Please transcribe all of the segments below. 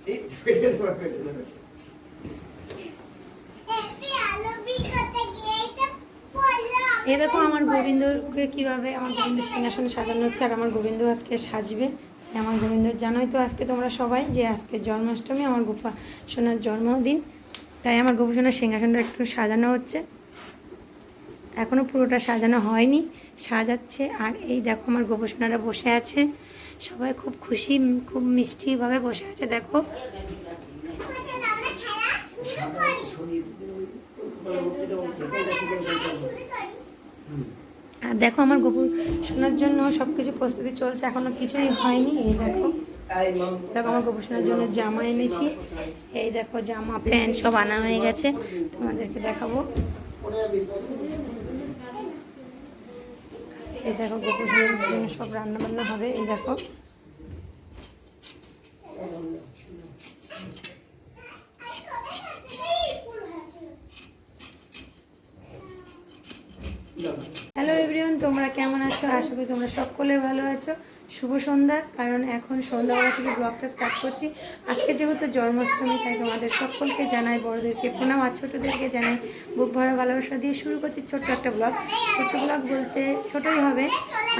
এ দেখো আমার গোবিন্দকে কীভাবে আমার গোবিন্দের সিংহাসন সাজানো হচ্ছে আর আমার গোবিন্দ আজকে সাজবে? আমার গোবিন্দ জানোই তো আজকে তোমরা সবাই যে আজকে জন্মাষ্টমী আমার গোপা সোনার জন্মদিন। তাই আমার গোপা সোনার সিংহাসনটা একটু সাজানো হচ্ছে। এখনও পুরোটা সাজানো হয়নি সাজাচ্ছে। আর এই দেখো আমার গোপা সোনারা বসে আছে। সবাই খুব খুশি, খুব মিষ্টিভাবে বসে আছে, দেখো। আর দেখো আমার গোপু শোনার জন্য সব কিছু প্রস্তুতি চলছে, এখনও কিছুই হয়নি, এই দেখো দেখো আমার গোপু শোনার জন্য জামা এনেছি, এই দেখো জামা, প্যান্ট সব আনা হয়ে গেছে, তোমাদেরকে দেখাবো এই দেখো গোপু শোনার জন্য সব রান্না বান্না হবে, এই দেখো। হ্যালো এভরিওয়ান তোমরা কেমন আছো? আশা করি তোমরা সকলে ভালো আছো। শুভ সন্ধ্যা, কারণ এখন সন্ধ্যাবেলা থেকে ব্লগটা স্টার্ট করছি। আজকে যেহেতু জন্মাষ্টমী, তাই তোমাদের সকলকে জানাই, বড়দেরকে প্রণাম, আর ছোটোদেরকে জানাই বুক ভরা ভালোবাসা দিয়ে শুরু করছি ছোট্ট একটা ব্লগ ছোট্ট ব্লগ বলতে ছোটোই হবে।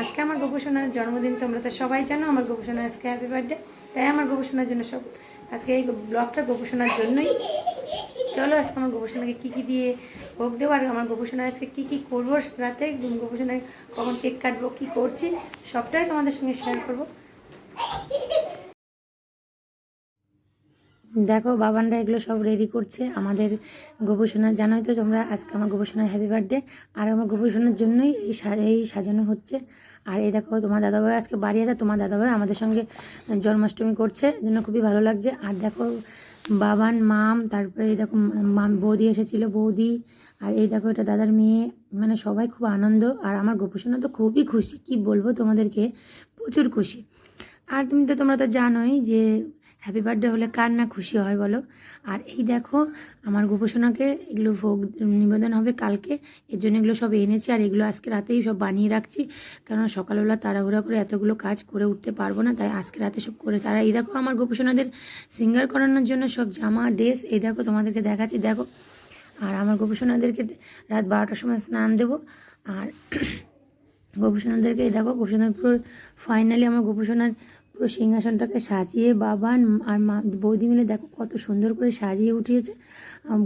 আজকে আমার গোপসোনার জন্মদিন, তোমরা তো সবাই জানো, আমার গোপসোনা আজকে হ্যাপি বার্থডে তাই আমার গোপসোনার জন্য সব আজকে এই ব্লগটা গোপসোনার জন্যই। চলো, আজকে আমার গোপসোনাকে কী কী দিয়ে ভোগ দেবো, আর আমার গোপসোনা আজকে কী কী করব, রাতে গোপসোনায় কখন কেক কাটবো, কী করছি, সবটাই তোমাদের সঙ্গে শেয়ার করব। দেখো, বাবানরা এগুলো সব রেডি করছে। আমাদের গোপসোনা জানোই তো, তোমরা আজকে আমার গোপসোনার হ্যাপি বার্থডে আর আমার গোপসোনার জন্যই এই এই সাজানো হচ্ছে। আর এই দেখো, তোমার দাদাভাই আজকে বাড়ি আছে, তোমার দাদাভাই আমাদের সঙ্গে জন্মাষ্টমী করছে জন্য খুবই ভালো লাগছে। আর দেখো, বাবান, মাম, তারপরে এই দেখো বৌদি এসেছিল, বৌদি। আর এই দেখো, এটা দাদার মেয়ে। মানে সবাই খুব আনন্দ। আর আমার গোপসোনা তো খুবই খুশি, কি বলব তোমাদেরকে? প্রচুর খুশি। আর তুমি তো, তোমরা তো জানোই যে হ্যাপি বার্থডে হলে কার না খুশি হয় বলো? আর এই দেখো, আমার গোপসোনাকে এগুলো ভোগ নিবেদন হবে কালকে, এর জন্য এগুলো সব এনেছি আর এগুলো আজকে রাতেই সব বানিয়ে রাখছি। কারণ সকালবেলা তাড়াহুড়া করে এতগুলো কাজ করে উঠতে পারব না, তাই আজকে রাতে সব করেছি। আর এই দেখো, আমার গোপসোনাদের সিঙ্গার করানোর জন্য সব জামা ড্রেস এই দেখো তোমাদেরকে দেখাচ্ছি, দেখো। আর আমার গোপসোনাদেরকে রাত বারোটার সময় স্নান দেবো। আর গোপসোনাদেরকে এই দেখো গোপসোনার পুরো ফাইনালি আমার গোপসোনার পুরো সিংহাসনটাকে সাজিয়ে বাবান আর মা বৌদি মিলে দেখো কত সুন্দর করে সাজিয়ে উঠিয়েছে।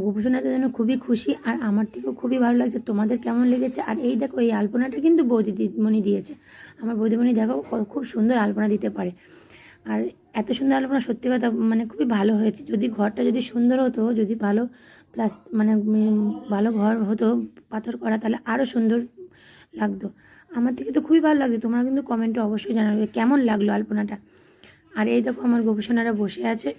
গোপসোনাদের জন্য খুবই খুশি আর আমার থেকেও খুবই ভালো লাগছে। তোমাদের কেমন লেগেছে? আর এই দেখো, এই আলপনাটা কিন্তু বৌদি দিদিমণি দিয়েছে। আমার বৌদিমণি দেখো খুব সুন্দর আলপনা দিতে পারে। আর এত সুন্দর আলপনা সত্যি কথা মানে খুবই ভালো হয়েছে। যদি ঘরটা যদি সুন্দর হতো, যদি ভালো প্লাস মানে ভালো ঘর হতো, পাথর করা, তাহলে আরও সুন্দর লাগতো। আমার থেকে তো খুবই ভালো লাগতো তোমরা কিন্তু কমেন্টে অবশ্যই জানাবে কেমন লাগল আলপনাটা। আর এই দেখো আমার গবেষণারা বসে আছে।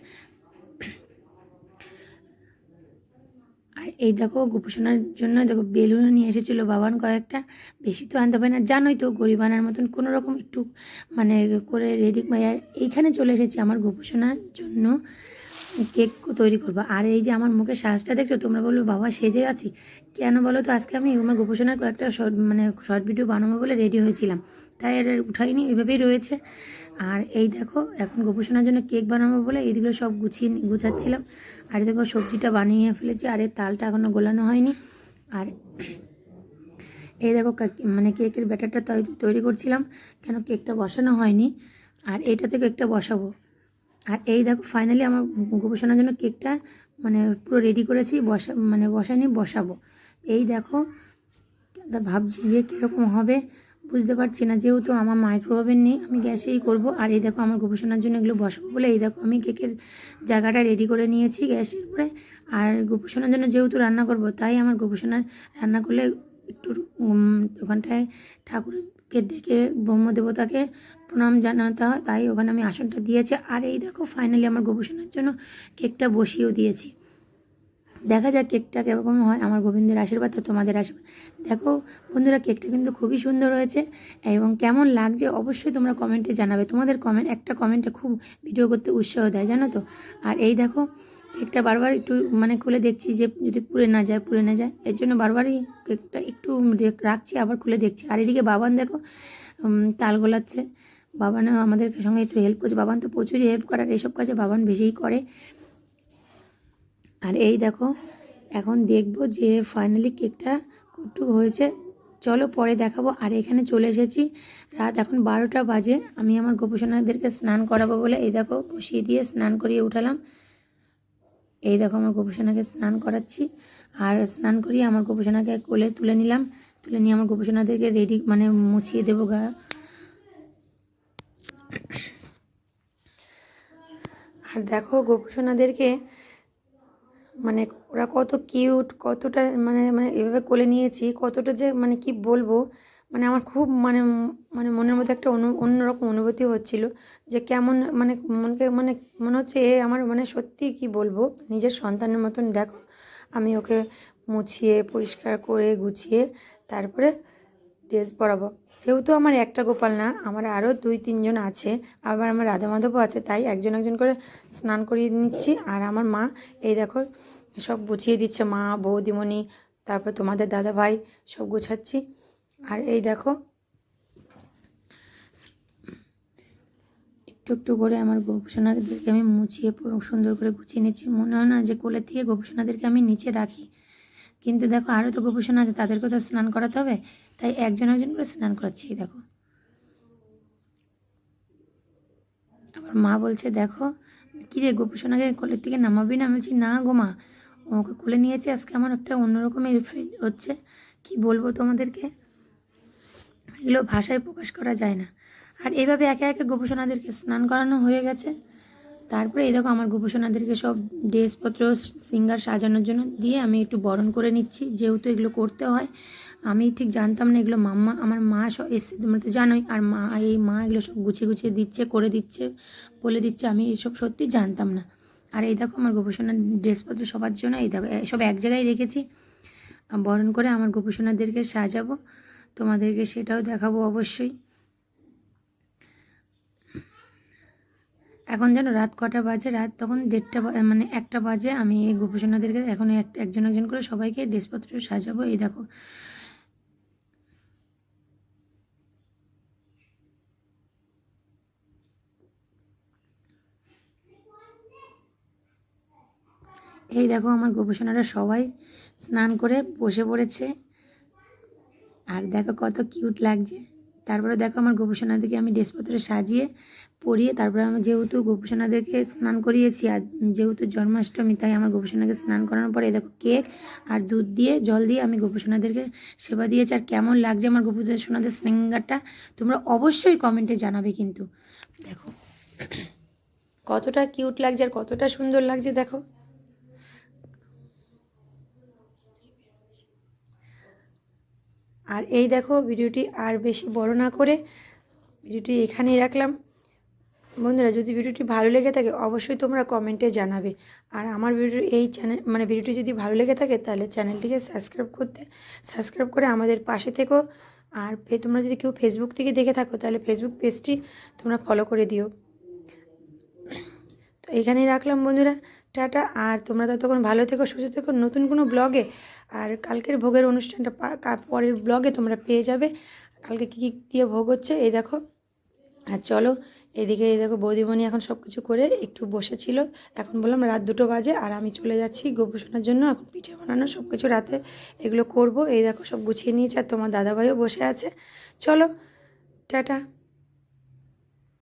আর এই দেখো গোপসোনার জন্য দেখো বেলুনও নিয়ে এসেছিল বাবান কয়েকটা। বেশি তো আনতে পারে না। জানোই তো গরিবানার মতন কোনো রকম একটু মানে করে রেডি এইখানে চলে এসেছি আমার গোপসোনার জন্য। কেক তৈরি করব। আর এই যে আমার মুখে সাজটা দেখছ, তোমরা বলবে, বাবা, সেজে আছি। কেন বলো তো, আজকে আমি আমার গোপসোনার কয়েকটা শর্ট মানে শর্ট ভিডিও বানাবো বলে রেডি হয়েছিলাম। তাই আর উঠাইনি ওইভাবেই রয়েছে। আর এই দেখো, এখন গোপসোনার জন্য কেক বানাবো বলে এইদিকে সব গুছিয়ে গুছাচ্ছিলাম। আর দেখো, সবজিটা বানিয়ে ফেলেছি, আর এর তালটা এখনও গোলানো হয়নি। আর এই দেখো মানে কেকের ব্যাটারটা তৈরি করছিলাম, কেন কেকটা বসানো হয়নি। আর এইটাতে কেকটা বসাবো। আর এই দেখো ফাইনালি আমার গবেষণার জন্য কেকটা মানে পুরো রেডি করেছি, বসা মানে বসানি বসাবো। এই দেখো ভাবছি যে কীরকম হবে, বুঝতে পারছি না, যেহেতু আমার মাইক্রো ওভেন নেই, আমি গ্যাসেই করব। আর এই দেখো, আমার গবেষণার জন্য এগুলো বসাবো বলে এই দেখো, আমি কেকের জায়গাটা রেডি করে নিয়েছি গ্যাসের উপরে। আর গবেষণার জন্য যেহেতু রান্না করব, তাই আমার গবেষণার রান্না করলে একটু ওখানটায় ঠাকুরকে ডেকে ব্রহ্মদেবতাকে প্রণাম জানাতে হয়। তাই ওখানে আমি আসনটা দিয়েছি। আর এই দেখো ফাইনালি আমার গবেষণার জন্য কেকটা বসিয়েও দিয়েছি। দেখা যাক কেকটা কীরকম হয় আমার গোবিন্দের আশীর্বাদ তো তোমাদের আশীর্বাদ। দেখো বন্ধুরা, কেকটা কিন্তু খুবই সুন্দর হয়েছে এবং কেমন লাগছে অবশ্যই তোমরা কমেন্টে জানাবে। তোমাদের কমেন্ট একটা কমেন্টে খুব ভিডিও করতে উৎসাহ দেয়, জানো তো? আর এই দেখো কেকটা বারবার একটু মানে খুলে দেখছি যে যদি পুড়ে না যায়, পুড়ে না যায়। এর জন্য বারবারই কেকটা একটু রাখছি, আবার খুলে দেখছি। আর এদিকে বাবান দেখো তাল গোলাচ্ছে। বাবানও আমাদের সঙ্গে একটু হেল্প করছে। বাবান তো প্রচুরই হেল্প করার এইসব কাজে বাবান বেশিই করে। আর এই দেখো, এখন দেখব যে ফাইনালি কেকটা কতটুকু হয়েছে। চলো পরে দেখাবো। আর এখানে চলে এসেছি। রাত এখন বারোটা বাজে। আমি আমার গোপসোনাদেরকে স্নান করাবো বলে এই দেখো বসিয়ে দিয়ে স্নান করিয়ে উঠালাম। এই দেখো আমার গোপসোনাকে স্নান করাচ্ছি। আর স্নান করিয়ে আমার গোপসোনাকে কোলে তুলে নিলাম। তুলে নিয়ে আমার গোপসোনাদেরকে রেডি মানে মুছিয়ে দেবো গা। আর দেখো গোপসোনাদেরকে মানে ওরা কত কিউট কতটা মানে মানে এভাবে কোলে নিয়েছি, কতটা যে মানে কি বলব? মানে আমার খুব মানে মানে মনের মধ্যে একটা অনু, অন্যরকম অনুভূতি হচ্ছিল যে কেমন মানে মনকে মানে মনে হচ্ছে এ আমার মানে সত্যি কি বলব? নিজের সন্তানের মতন দেখো। আমি ওকে মুছিয়ে, পরিষ্কার করে, গুছিয়ে তারপরে ড্রেস পরাবো। যেহেতু আমার একটা গোপাল না, আমার আরও দুই তিনজন আছে, আবার আমার রাধা মাধবও আছে, তাই একজন একজন করে স্নান করিয়ে নিচ্ছি। আর আমার মা, এই দেখো, সব গুছিয়ে দিচ্ছে, মা, বৌদিমণি, তারপর তোমাদের দাদা ভাই সব গুছাচ্ছি। আর এই দেখো। একটু একটু করে আমার গোপসোনাদেরকে আমি মুছিয়ে সুন্দর করে গুছিয়ে নিচ্ছি। মনে হয় না যে কোলের থেকে গোপসোনাদেরকে আমি নিচে রাখি। কিন্তু দেখো আরও তো গোপসোনা আছে, তাদেরকেও তো স্নান করাতে হবে। তাই একজন একজন করে স্নান করাচ্ছি দেখো। আবার মা বলছে, দেখো, কী রে, গোপসোনাকে কোলের থেকে নামাবি না? আমি বলছি, না গো মা, ওকে কোলে নিয়েছি আজকে আমার একটা অন্যরকমের ফিল হচ্ছে। কি বলব তোমাদেরকে? এগুলো ভাষায় প্রকাশ করা যায় না। আর এইভাবে একে একে গোপসোনাদেরকে স্নান করানো হয়ে গেছে। তারপরে এই দেখো আমার গোপসোনাদেরকে সব ড্রেসপত্র, সিঙ্গার সাজানোর জন্য দিয়ে আমি একটু বরণ করে নিচ্ছি। যেহেতু এগুলো করতে হয়, আমি ঠিক জানতাম না এগুলো মাম্মা, আমার মা সব এসছে তোমরা তো জানোই, আর মা, এই মা এগুলো সব গুছিয়ে গুছিয়ে দিচ্ছে, করে দিচ্ছে, বলে দিচ্ছে, আমি এসব সত্যি জানতাম না। আর এই দেখো আমার গোপসোনার ড্রেসপত্র সবার জন্য, এই দেখো সব এক জায়গায় রেখেছি। বরণ করে আমার গোপসোনাদেরকে সাজাবো। তোমাদেরকে সেটাও দেখাবো অবশ্যই। এখন যেন রাত কটা বাজে, রাত তখন দেড়টা মানে একটা বাজে, আমি এই গোপসোনাদেরকে এখন এক- একজন একজন করে সবাইকে ড্রেসপত্র সাজাবো। এই দেখো। এই দেখো আমার গোপসোনারা সবাই স্নান করে বসে পড়েছে। আর দেখো কত কিউট লাগছে। তারপরে দেখো আমার গোপসোনাদেরকে আমি ড্রেসপত্র সাজিয়ে পরিয়ে, তারপরে আমি যেহেতু গোপসোনাদেরকে স্নান করিয়েছি আর যেহেতু জন্মাষ্টমী, তাই আমার গোপসোনাকে স্নান করানোর পরে দেখো কেক আর দুধ দিয়ে, জল দিয়ে আমি গোপসোনাদেরকে সেবা দিয়েছি। আর কেমন লাগছে আমার গোপসোনাদের শৃঙ্গারটা তোমরা অবশ্যই কমেন্টে জানাবে কিন্তু। দেখো, কতটা কিউট লাগছে আর কতটা সুন্দর লাগছে, দেখো। আর এই দেখো ভিডিওটি আর বেশি বড় না করে ভিডিওটি এখানেই রাখলাম। বন্ধুরা, যদি ভিডিওটি ভালো লেগে থাকে, অবশ্যই তোমরা কমেন্টে জানাবে। আর আমার ভিডিও, এই চ্যানেল মানে ভিডিওটি যদি ভালো লেগে থাকে, তাহলে চ্যানেলটিকে সাবস্ক্রাইব করতে, সাবস্ক্রাইব করে আমাদের পাশে থেকো। আর তোমরা যদি কেউ ফেসবুক থেকে দেখে থাকো, তাহলে ফেসবুক পেজটি তোমরা ফলো করে দিও। তো এখানেই রাখলাম বন্ধুরা। টাটা, আর তোমরা ততক্ষণ ভালো থেকো, সুস্থ থেকো। নতুন কোনো ব্লগে আর কালকের ভোগের অনুষ্ঠানটা পরের ব্লগে তোমরা পেয়ে যাবে। কালকে কী কী দিয়ে ভোগ হচ্ছে, এই দেখো। আর চলো, এদিকে, এই দেখো বৌদিমণি এখন সব কিছু করে একটু বসেছিল। এখন বললাম রাত দুটো বাজে আর আমি চলে যাচ্ছি গোপোষণার জন্য। এখন পিঠে বানানো সব কিছু রাতে এগুলো করব। এই দেখো সব গুছিয়ে নিয়েছে আর তোমার দাদাভাইও বসে আছে। চলো, টাটা।